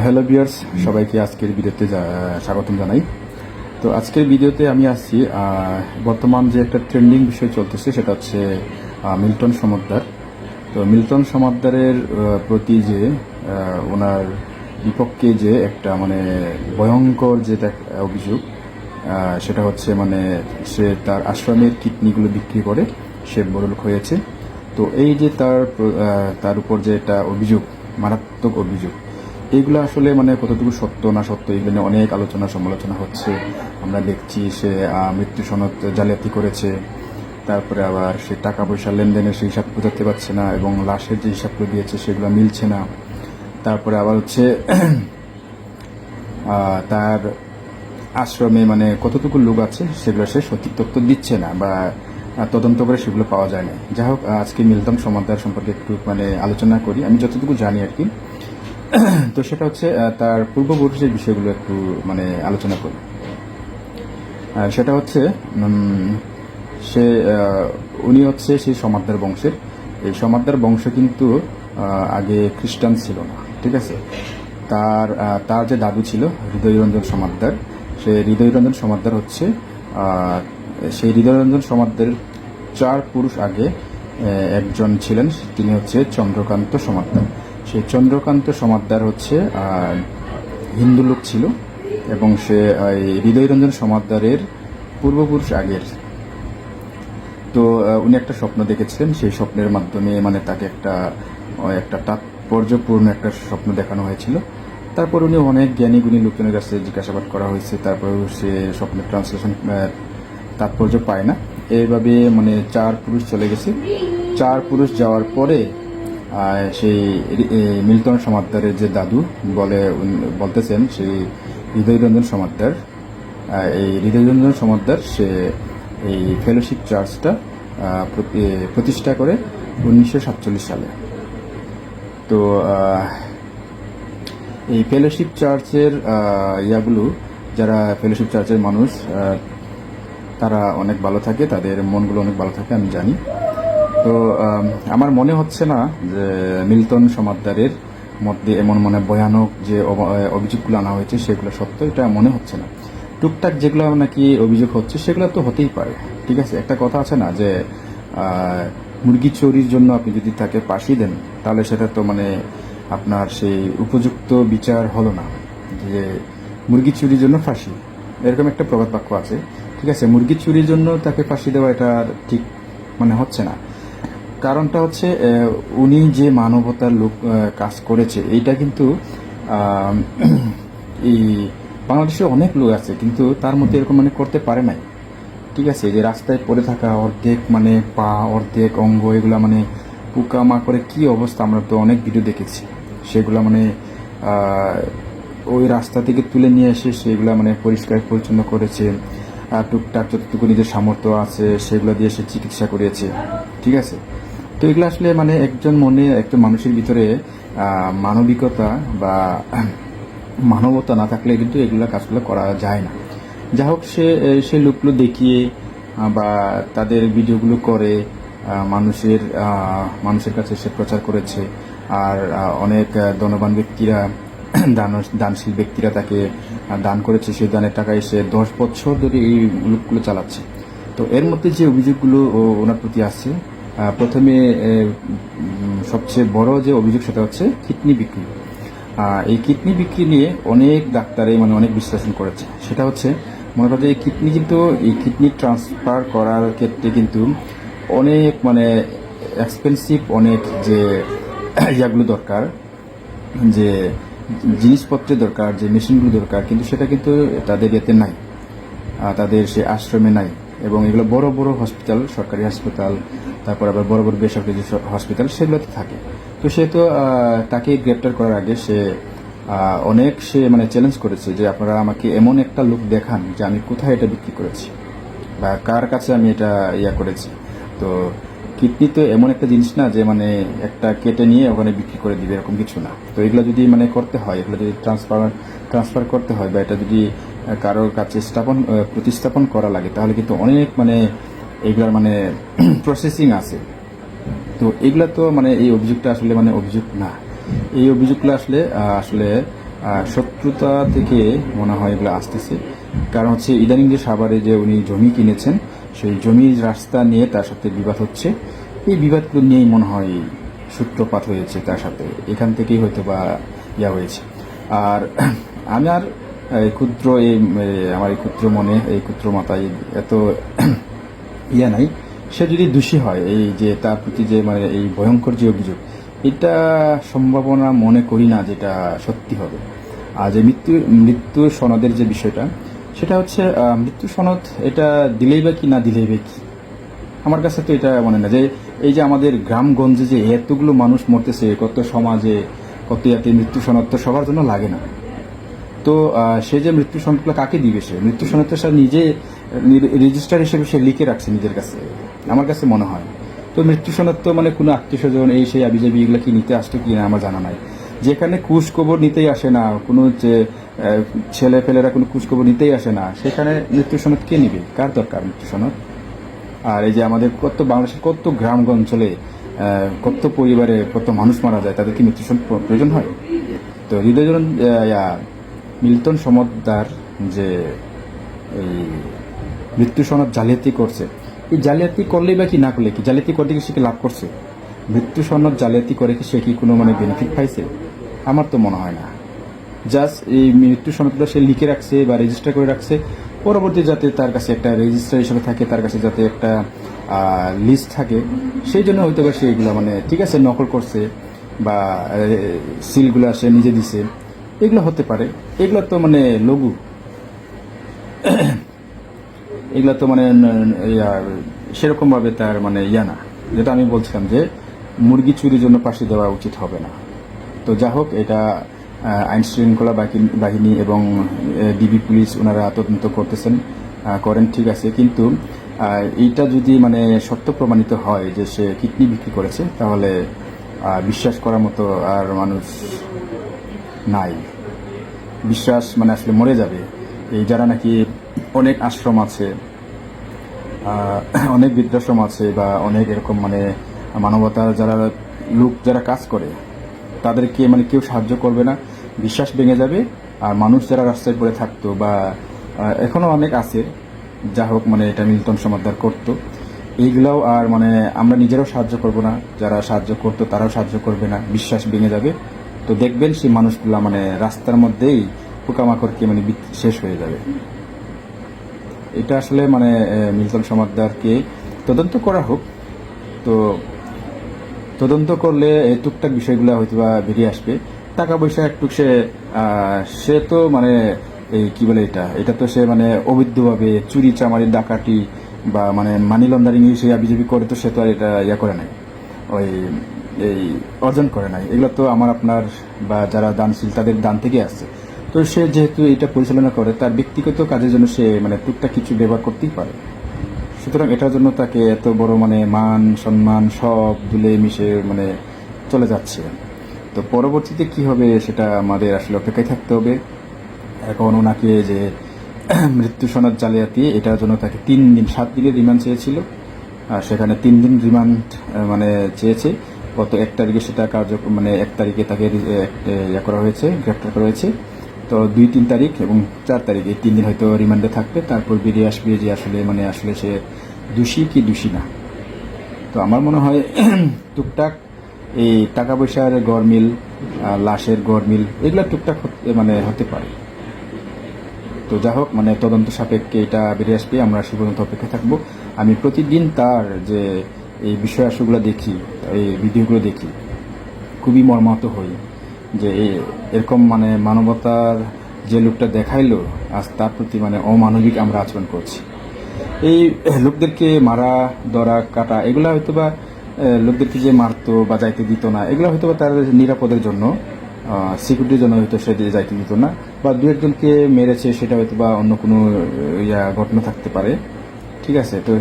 Hello বিয়ার্স সবাইকে আজকের ভিডিওতে স্বাগতম জানাই। তো আজকের ভিডিওতে আমি আসছি বর্তমান যে একটা ট্রেন্ডিং বিষয় চলতেছে, সেটা হচ্ছে মিল্টন সমাদ্দার। তো মিল্টন সমাদ্দারের প্রতি যে ওনার বিপক্ষে যে একটা মানে ভয়ঙ্কর যে দেখ- অভিযোগ সেটা হচ্ছে মানে সে তার আশ্রমের কিডনিগুলো বিক্রি করে, সে বড়লোক হয়েছে। তো এই যে তার তার উপর যে একটা অভিযোগ, মারাত্মক অভিযোগ এইগুলো আসলে মানে কতটুকু সত্য না সত্য, এগুলো নিয়ে অনেক আলোচনা সমালোচনা হচ্ছে। আমরা দেখছি সে মৃত্যু সনদ জালিয়াতি করেছে। তারপরে আবার সে টাকা পয়সা লেনদেনের সেই হিসাব বোঝাতে পারছে না এবং লাশের যে হিসাবগুলো দিয়েছে সেগুলো মিলছে না। তারপরে আবার হচ্ছে তার আশ্রমে মানে কতটুকু লোক আছে সেগুলো সে সঠিক তথ্য দিচ্ছে না বা তদন্ত করে সেগুলো পাওয়া যায় না। যাই হোক আজকে মিলতাম সমাদার সম্পর্কে একটু মানে আলোচনা করি। আমি যতটুকু জানি আর কি তো সেটা হচ্ছে তার পূর্বপুরুষের বিষয়গুলো একটু মানে আলোচনা করি। সেটা হচ্ছে সে উনি হচ্ছে সেই সমাদ্দার বংশের। এই সমাদ্দার বংশ কিন্তু আগে খ্রিস্টান ছিল না, ঠিক আছে? তার তার যে দাদু ছিল, হৃদয়রঞ্জন সমাদ্দার, সে হৃদয়রঞ্জন সমাদ্দার হচ্ছে সেই হৃদয়রঞ্জন সমাদ্দারের চার পুরুষ আগে একজন ছিলেন, তিনি হচ্ছে চন্দ্রকান্ত সমাদ্দার। সেই চন্দ্রকান্ত সমাদ্দার হচ্ছে হিন্দু লোক ছিল এবং সে হৃদয়রঞ্জন সমাদ্দারের পূর্বপুরুষ আগের। তো উনি একটা স্বপ্ন দেখেছিলেন, সেই স্বপ্নের মাধ্যমে মানে তাকে একটা একটা তাৎপর্যপূর্ণ একটা স্বপ্ন দেখানো হয়েছিল। তারপর উনি অনেক জ্ঞানী গুণী লোকজনের কাছে জিজ্ঞাসাবাদ করা হয়েছে, তারপর সে স্বপ্নের ট্রান্সলেশন তাৎপর্য পায় না। এইভাবে মানে চার পুরুষ চলে গেছে। চার পুরুষ যাওয়ার পরে সেই মিল্টন সমাদ্দারের যে দাদু বলে বলতেছেন সেই হৃদয়রঞ্জন আহ, এই হৃদয়রঞ্জন সমাদ্দার সে এই ফেলোশিপ চার্চটা প্রতিষ্ঠা করে উনিশশো সাতচল্লিশ সালে। তো এই ফেলোশিপ চার্চের ইয়াগুলো যারা ফেলোশিপ চার্চের মানুষ তারা অনেক ভালো থাকে তাদের মনগুলো অনেক ভালো থাকে আমি জানি। তো আমার মনে হচ্ছে না যে মিল্টন সমাদ্দারের মধ্যে এমন মানে ভয়ানক যে অভিযোগগুলো আনা হয়েছে, সেগুলো সত্য, এটা মনে হচ্ছে না। টুকটাক যেগুলো নাকি অভিযোগ হচ্ছে, সেগুলো তো হতেই পারে, ঠিক আছে? একটা কথা আছে না যে মুরগি চুরির জন্য আপনি যদি তাকে ফাঁসি দেন, তাহলে সেটা তো মানে আপনার সেই উপযুক্ত বিচার হলো না, যে মুরগি চুরির জন্য ফাঁসি। এরকম একটা প্রবাদ বাক্য আছে, ঠিক আছে? মুরগি চুরির জন্য তাকে ফাঁসি দেওয়া এটা ঠিক মানে হচ্ছে না। কারণটা হচ্ছে উনি যে মানবতার লোক কাজ করেছে, এইটা কিন্তু এই বাংলাদেশে অনেক লোক আছে, কিন্তু তার মধ্যে এরকম মানে করতে পারে নাই। ঠিক আছে যে রাস্তায় পড়ে থাকা অর্ধেক মানে পা, অর্ধেক অঙ্গ, এগুলো মানে পোকামা করে কি অবস্থা, আমরা তো অনেক ভিডিও দেখেছি। সেগুলো মানে ওই রাস্তা থেকে তুলে নিয়ে এসে সেগুলো মানে পরিষ্কার পরিচ্ছন্ন করেছে, আর টুকটাক যতটুকু নিজের সামর্থ্য আছে, সেগুলো দিয়ে সে চিকিৎসা করিয়েছে। ঠিক আছে? তো এগুলো আসলে মানে একজন মনে, একজন মানুষের ভিতরে মানবিকতা বা মানবতা না থাকলে কিন্তু এগুলো কাজগুলো করা যায় না। যা হোক সে সে লোকগুলো দেখিয়ে বা তাদের ভিডিওগুলো করে মানুষের মানুষের কাছে সে প্রচার করেছে। আর অনেক ধনবান ব্যক্তিরা, দান, দানশীল ব্যক্তিরা তাকে দান করেছে। সেই দানের টাকায় সে দশ বছর ধরে এই লোকগুলো চালাচ্ছে। তো এর মধ্যে যে অভিযোগগুলো ওনার প্রতি আসছে প্রথমে সবচেয়ে বড় যে অভিযোগ সেটা হচ্ছে কিডনি বিক্রি। এই কিডনি বিক্রি নিয়ে অনেক ডাক্তারে মানে অনেক বিশ্লেষণ করেছে। সেটা হচ্ছে, মনে করা এই কিডনি কিন্তু, এই কিডনি ট্রান্সফার করার ক্ষেত্রে কিন্তু অনেক মানে এক্সপেন্সিভ অনেক যে ইয়াগুলো দরকার, যে জিনিসপত্রের দরকার, যে মেশিনগুলো দরকার, কিন্তু সেটা কিন্তু তাদের এতে নাই। তাদের সে আশ্রমে নাই। এবং এগুলো বড় বড় হসপিটাল সরকারি হাসপাতাল তারপর আবার বড় বড় বেসরকারি যে হসপিটাল সেগুলোতে থাকে। তো সে তো তাকে গ্রেপ্তার করার আগে সে অনেক সে মানে চ্যালেঞ্জ করেছে যে আপনারা আমাকে এমন একটা লোক দেখান যে আমি কোথায় এটা বিক্রি করেছি বা কার কাছে আমি এটা ইয়া করেছি। তো কিডনি তো এমন একটা জিনিস না যে মানে একটা কেটে নিয়ে ওখানে বিক্রি করে দিবে, এরকম কিছু না। তো এগুলো যদি মানে করতে হয়, এগুলো যদি ট্রান্সফার ট্রান্সফার করতে হয় বা এটা যদি কারোর কাছে স্থাপন প্রতিস্থাপন করা লাগে, তাহলে কিন্তু অনেক মানে এগুলার মানে প্রসেসিং আছে। তো এগুলা তো মানে এই অভিযোগটা আসলে মানে অভিযোগ না। এই অভিযোগগুলো আসলে আসলে শত্রুতা থেকে মনে হয় এগুলো আসতেছে। কারণ হচ্ছে ইদানিং যে সাভারে যে উনি জমি কিনেছেন, সেই জমির রাস্তা নিয়ে তার সাথে বিবাদ হচ্ছে। এই বিবাদগুলো নিয়েই মনে হয় সূত্রপাত হয়েছে তার সাথে। এখান থেকেই হয়তো বা ইয়া হয়েছে। আর আমার এই ক্ষুদ্র এই আমার এই ক্ষুদ্র মনে, এই ক্ষুদ্র মাথায় এত ইয়া নাই। সে যদি দোষী হয়, এই যে তার প্রতি যে মানে এই ভয়ঙ্কর যে অভিযোগ, এটা সম্ভাবনা মনে করি না যেটা সত্যি হবে। আর যে মৃত্যু মৃত্যু সনদের যে বিষয়টা, সেটা হচ্ছে মৃত্যু সনদ এটা দিলেই বা কি, না দিলেই বা কি? আমার কাছে তো এটা মনে না যে এই যে আমাদের গ্রামগঞ্জে যে এতগুলো মানুষ মরতেছে, কত সমাজে কত ইয়াতে মৃত্যু সনদ তো সবার জন্য লাগে না। তো সে যে মৃত্যু সনদগুলো কাকে দিবে সে? মৃত্যু সনদ সে নিজে রেজিস্টার হিসেবে সে লিখে রাখছে নিজের কাছে, আমার কাছে মনে হয়। তো মৃত্যু সনদ তো মানে কোনো আত্মীয় স্বজন, এই সেই আবিজাবি এগুলো কি নিতে আসতো কি না আমার জানা নাই। যেখানে কবর নিতেই আসে না, কোনো যে ছেলে ফেলেরা কোনো কবর নিতেই আসে না, সেখানে মৃত্যু সনদ কে নিবে? কার দরকার মৃত্যু সনদ আর এই যে আমাদের কত, বাংলাদেশের কত গ্রামগঞ্জ অঞ্চলে কত পরিবারে কত মানুষ মারা যায়, তাদের কি মৃত্যু সনদ প্রয়োজন হয়? তো হৃদয়জন মিল্টন সমদ্দার যে এই মৃত্যু সনদ জালিয়াতি করছে, এই জালিয়াতি করলেই বা কি না করলে কি? জালিয়াতি করতে কি সে কি লাভ করছে? মৃত্যু সনদ জালিয়াতি করে কি সে কি কোনো মানে বেনিফিট পাইছে? আমার তো মনে হয় না। জাস্ট এই মৃত্যু সনদটা সে লিখে রাখছে বা রেজিস্টার করে রাখছে, পরবর্তী যাতে তার কাছে একটা রেজিস্টার হিসেবে থাকে, তার কাছে যাতে একটা লিস্ট থাকে, সেই জন্য হয়তো বা সে এগুলো মানে ঠিক আছে নকল করছে বা সিলগুলো সে নিজে দিছে। এগুলো হতে পারে। এগুলো তো মানে লঘু। এগুলো তো মানে সেরকমভাবে তার মানে ইয়া না। যেটা আমি বলছিলাম যে মুরগি চুরির জন্য পাশে দেওয়া উচিত হবে না। তো যা হোক, এটা আইন শৃঙ্খলা বাহিনী এবং ডিবি পুলিশ ওনারা তদন্ত করতেছেন করেন, ঠিক আছে। কিন্তু এইটা যদি মানে সত্য প্রমাণিত হয় যে সে কিডনি বিক্রি করেছে, তাহলে বিশ্বাস করার মতো আর মানুষ নাই। বিশ্বাস মানে আসলে মরে যাবে। এই যারা নাকি অনেক আশ্রম আছে অনেক বৃদ্ধাশ্রম আছে বা অনেক এরকম মানে মানবতার যারা লোক যারা কাজ করে, তাদেরকে মানে কেউ সাহায্য করবে না। বিশ্বাস ভেঙে যাবে। আর মানুষ যারা রাস্তায় পড়ে থাকতো বা এখনও অনেক আছে, যা হোক মানে এটা মিল্টন সমাদার করতো। এইগুলাও আর মানে আমরা নিজেরাও সাহায্য করব না। যারা সাহায্য করতো তারাও সাহায্য করবে না। বিশ্বাস ভেঙে যাবে। তো দেখবেন সেই মানুষগুলা মানে রাস্তার মধ্যেই পোকামাকড় পোকামাকড়কে মানে শেষ হয়ে যাবে। এটা আসলে মানে আহ, মিল্টন সমাদদারকে তদন্ত করা হোক। তো তদন্ত করলে টুকটাক বিষয়গুলো হয়তো বা বেরিয়ে আসবে। টাকা পয়সা একটু সে সে তো মানে এই কি বলে এটা? এটা তো সে মানে অবৈধভাবে চুরি চামারি ডাকাতি বা মানে মানি লন্ডারিং সে বিজেপি করে তো সে তো আর এটা ইয়া করে নাই। ওই এই অর্জন করে নাই। এগুলো তো আমার আপনার বা যারা দানশীল, তাদের দান থেকে আসছে। তো সে যেহেতু এটা পরিচালনা করে, তার ব্যক্তিগত কাজের জন্য সে মানে টুকটাক কিছু ব্যবহার করতেই পারে। সুতরাং এটার জন্য তাকে এত বড় মানে মান, সম্মান সব দুলে মিশে মানে চলে যাচ্ছে। তো পরবর্তীতে কি হবে সেটা আমাদের আসলে অপেক্ষায় থাকতে হবে। এখন ওনাকে যে মৃত্যু সনদ জালিয়াতি, এটার জন্য তাকে তিন দিন, সাত দিনের রিমান্ড চেয়েছিল। আর সেখানে তিন দিন রিমান্ড মানে চেয়েছে। গত এক তারিখে সেটা কার্যক্রম মানে এক তারিখে তাকে ইয়ে করা হয়েছে, গ্রেপ্তার করা হয়েছে। তো দুই তিন তারিখ এবং চার তারিখ, এই তিন দিন হয়তো রিমান্ডে থাকবে। তারপর বেরিয়ে আসবে যে আসলে মানে আসলে সে দোষী কি দোষী না। তো আমার মনে হয় টুকটাক এই টাকা পয়সার গরমিল লাশের গরমিল এগুলো টুকটাক মানে হতে পারে। তো যা হোক মানে তদন্ত সাপেক্ষে এটা বেরিয়ে আসবে। আমরা সে পর্যন্ত অপেক্ষা থাকব। আমি প্রতিদিন তার যে এই বিষয় আসুগুলো দেখি, এই ভিডিওগুলো দেখি, খুবই মর্মাহত হই যে এরকম মানে মানবতার যে লোকটা দেখাইলো, আজ তার প্রতি মানে অমানবিক আমরা আচরণ করছি। এই লোকদেরকে মারা দরা কাটা, এগুলো হয়তো বা লোকদেরকে যে মারতো বা যাইতে দিত না, এগুলো হয়তো বা তার নিরাপদের জন্য সিকিউরিটির জন্য হয়তো সে যাইতে দিত না, বা দু একজনকে মেরেছে সেটা হয়তো বা অন্য কোনো ইয়া ঘটনা থাকতে পারে। ঠিক আছে, তো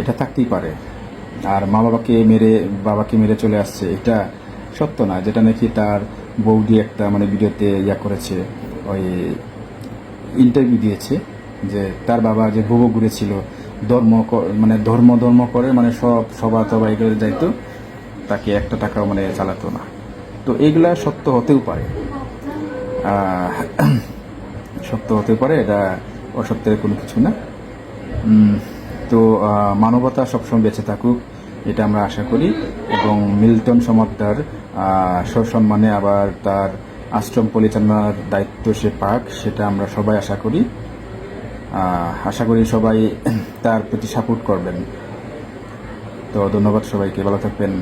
এটা থাকতেই পারে। আর মা বাবাকে মেরে বাবাকে মেরে চলে আসছে, এটা সত্য না। যেটা নাকি তার বৌদি একটা মানে ভিডিওতে ইয়া করেছে, ওই ইন্টারভিউ দিয়েছে, যে তার বাবা যে ভুবো ঘুরেছিল ধর্ম মানে ধর্ম ধর্ম করে মানে সব সভা তবা এগুলো যাইতো, তাকে একটা টাকাও মানে চালাতো না। তো এইগুলা সত্য হতেও পারে। সত্য হতে পারে, এটা অসত্যের কোনো কিছু না। তো মানবতা সবসময় বেঁচে থাকুক, এটা আমরা আশা করি। এবং মিল্টন সমাদ্দার সসম্মানে আবার তার আশ্রম পরিচালনার দায়িত্ব সে পাক, সেটা আমরা সবাই আশা করি। আশা করি সবাই তার প্রতি সাপোর্ট করবেন। তো ধন্যবাদ সবাইকে, ভালো থাকবেন।